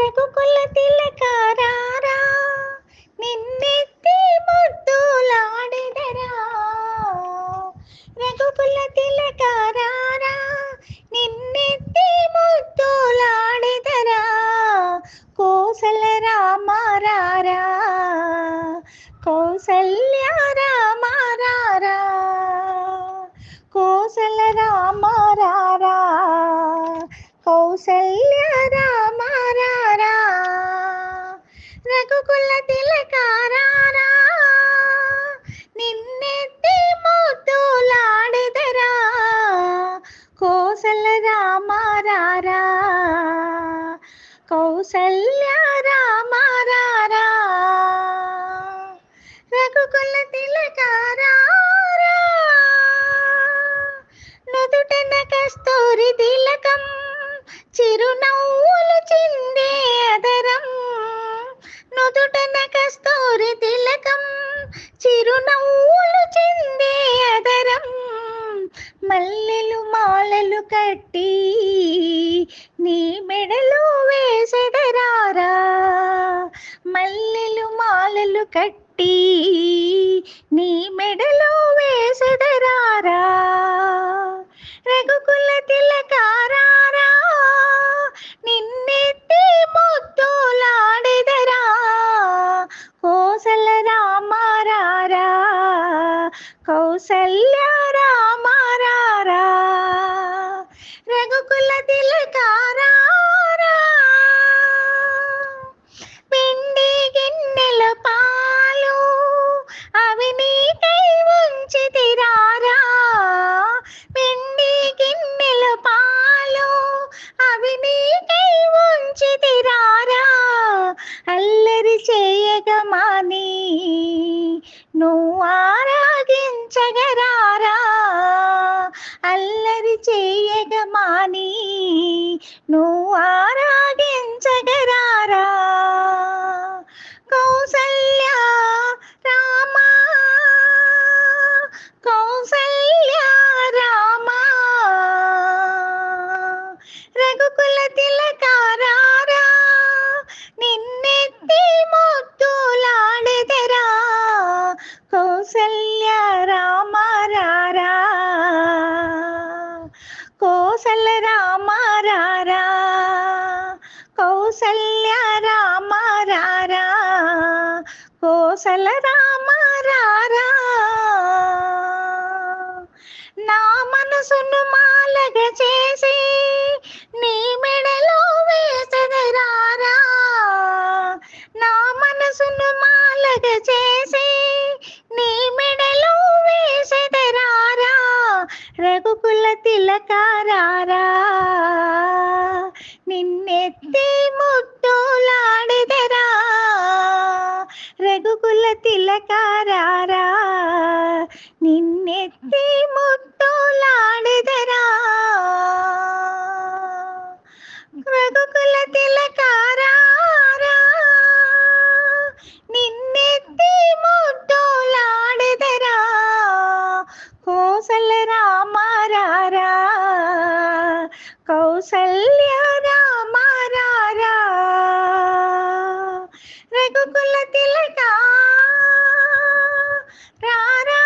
రఘుకుల తిలకారా. తిలకారారా నిన్నెత్తి ముద్దులాడెదరా? కోసల రామారారా కౌసల్య రామారారా రఘుకుల తిలకారా? మల్లెలు మాలలు కట్టి నీ మెడలో వేసెదరారా? మల్లెలు మాలలు కట్టి నీ మెడలో వేసెదరారా? నిన్నెత్తి ముద్దులాడెదరా? కౌసల్య రామారారా కోసల రామ రామారారా కౌసల్య రామారారా కోసల రామ రారా? నా మనసును మాలగ చేసి మనసును మాలగ చేసి నీ మెడలో వేసెదరారా రఘుకుల తిలకారారా? నిన్నెత్తి ముట్టులాడెదరా రఘుకుల తిలకారారా? కౌసల్యారామారా రఘుకుల తిలక. రారా